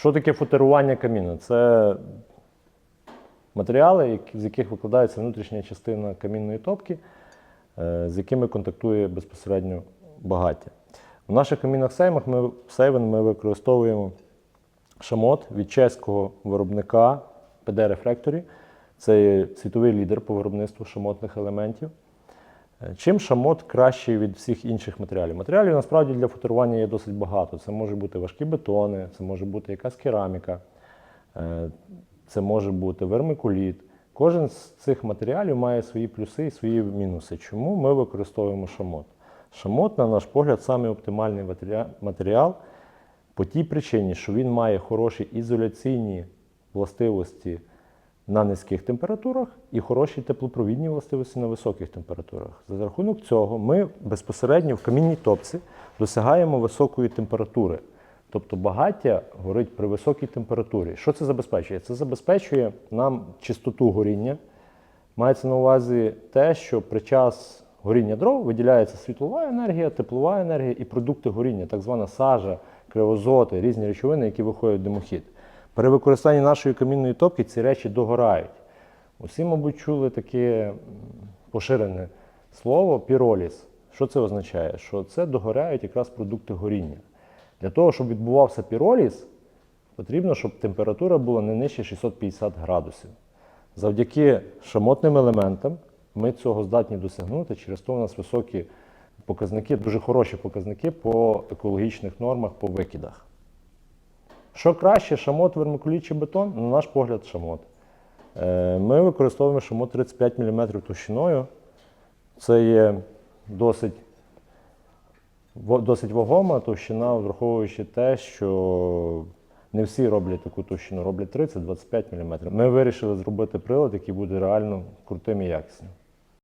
Що таке футерування каміну? Це матеріали, з яких викладається внутрішня частина камінної топки, е, з якими контактує безпосередньо багаття. У наших камінних сеймах ми, сейвен ми використовуємо шамот від чеського виробника PD Refractory. Це є світовий лідер по виробництву шамотних елементів. Чим шамот кращий від всіх інших матеріалів? Матеріалів насправді для футурування є досить багато. Це може бути важкі бетони, це може бути якась кераміка, е, це може бути вермикуліт. Кожен з цих матеріалів має свої плюси і свої мінуси. Чому ми використовуємо шамот? Шамот, на наш погляд, саме оптимальний матеріал по тій причині, що він має хороші ізоляційні властивості на низьких температурах і хороші теплопровідні властивості на високих температурах. За рахунок цього ми безпосередньо в камінній топці досягаємо високої температури. Тобто багаття горить при високій температурі. Що це забезпечує? Це забезпечує нам чистоту горіння. Мається на увазі те, що при час горіння дров виділяється світлова енергія, теплова енергія і продукти горіння, так звана сажа, криозоти, різні речовини, які виходять в димохід. При використанні нашої камінної топки ці речі догорають. Усі, мабуть, чули таке поширене слово піроліз. Що це означає? Що це догорають якраз продукти горіння. Для того, щоб відбувався піроліз, потрібно, щоб температура була не нижче 650 градусів. Завдяки шамотним елементам ми цього здатні досягнути, через то у нас високі показники, дуже хороші показники по екологічних нормах, по викидах. Що краще, шамот, вермикуліт чи бетон? На наш погляд, шамот. Е, Ми використовуємо шамот 35 мм товщиною. Це є досить, досить вагома товщина, враховуючи те, що не всі роблять таку товщину, роблять 30-25 мм. Ми вирішили зробити прилад, який буде реально крутим і якісним.